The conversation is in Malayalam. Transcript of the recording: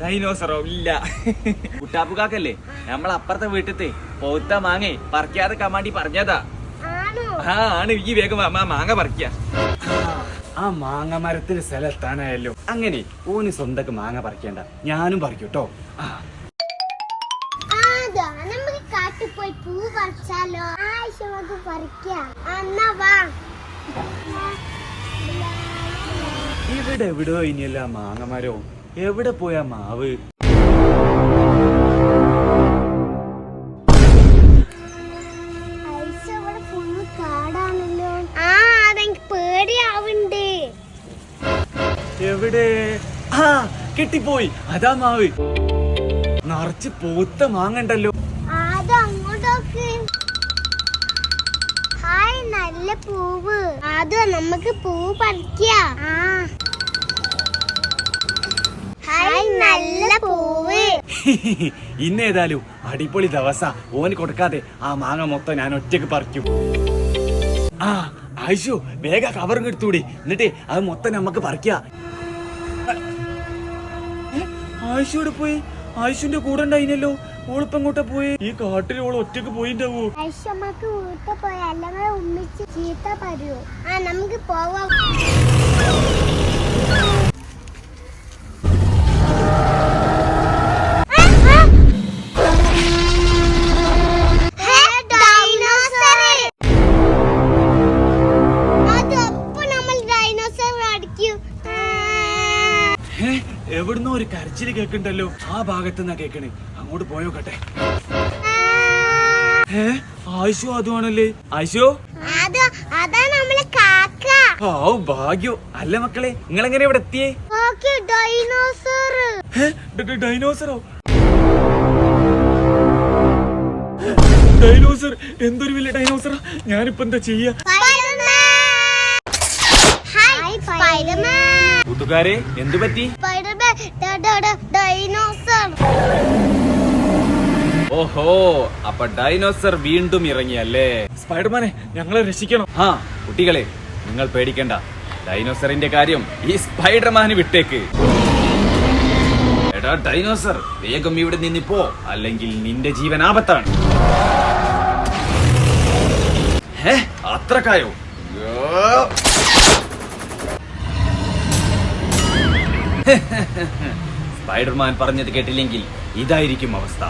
ഡൈനോസറോ ഇല്ല. കുട്ടാപ്പുകാക്കല്ലേ നമ്മളെ അപ്പുറത്തെ വീട്ടിത്തെ പൗത്ത മാങ്ങേ പറിക്കാതെ കമാണ്ടി പറഞ്ഞതാ. ആണോ? ആ ആണ്. ഈ വേഗം മാങ്ങ പറിക്ക. ആ മാങ്ങ മരത്തിന് സ്ഥലത്താണല്ലോ അങ്ങനെ ഓന് സ്വന്തക്ക് മാങ്ങ പറിക്കണ്ട. ഞാനും പറിക്കും കാട്ടിൽ പോയി പൂ പറിച്ചാലോ? ആവശ്യം അത് പറിക്കാം. എന്നാ വാ. ഇവിടെ എവിടെ ഇനിയല്ല മാങ്ങമരോ എവിടെ പോയാ മാവ്? എവിടെ? ആ കിട്ടിപ്പോയി. അതാ മാവ്. നിറച്ച് പൂത്ത മാങ്ങണ്ടല്ലോ നല്ല പൂവ് അത് നമുക്ക് പൂ പറിക്കാം. ഹായ് നല്ല പൂവ്. ഇന്നേതായാലും അടിപൊളി ദിവസ. ഓന് കൊടുക്കാതെ ആ മാങ്ങ മൊത്തം ഞാൻ ഒറ്റയ്ക്ക് പറിക്കും. ആ ആയിഷു വേഗ കവറും എടുത്തൂടി എന്നിട്ട് അത് മൊത്തം നമുക്ക് പറിക്ക. ആയിഷോടെ പോയി? ആയിഷുന്റെ കൂടെ ഉണ്ടായിനല്ലോ. ഓളിപ്പം കൂട്ടെ പോയി? ഈ കാട്ടിൽ ഓൾ ഒറ്റയ്ക്ക് പോയിണ്ടാവൂ? ആയിഷമ്മക്ക് വീട്ടിൽ പോയി. അല്ലെങ്കിൽ ഉമ്മിച്ച് ചീത്ത പറയൂ. ആ നമുക്ക് പോവാം. എവിടുന്നോ ഒരു കരച്ചിൽ കേക്കണ്ടല്ലോ ആ ഭാഗത്ത് കേക്കണേ. കേക്കണ് അങ്ങോട്ട് പോയോക്കട്ടെ. ഏ ആയിഷോ അതുവാണല്ലേ ആയിഷോ? അതാ നമ്മളെ കാക്ക. ഓ ഭാഗ്യോ. അല്ല മക്കളെ നിങ്ങളെങ്ങനെ ഇവിടെ എത്തിയേ? ഡൈനോസർ ഡൈനോസറോ ഡൈനോസർ എന്തൊരു വലിയ ഡൈനോസറാ. ഞാനിപ്പോ എന്താ ചെയ്യാ? കൂട്ടുകാരെ എന്തു പറ്റി? ഡൈനോസർ. ഓഹോ അപ്പൊ ഡൈനോസർ വീണ്ടും ഇറങ്ങിയല്ലേ? സ്പൈഡർമാനെ ഞങ്ങളെ രക്ഷിക്കണം. ആ കുട്ടികളെ നിങ്ങൾ പേടിക്കണ്ട. ഡൈനോസറിന്റെ കാര്യം ഈ സ്പൈഡർമാന് വിട്ടേക്ക്. എടാ ഡൈനോസർ വേഗം ഇവിടെ നിന്നിപ്പോ അല്ലെങ്കിൽ നിന്റെ ജീവൻ ആപത്താണ്. അത്രക്കായോ. സ്പൈഡർമാൻ പറഞ്ഞത് കേട്ടില്ലെങ്കിൽ ഇതായിരിക്കും അവസ്ഥ.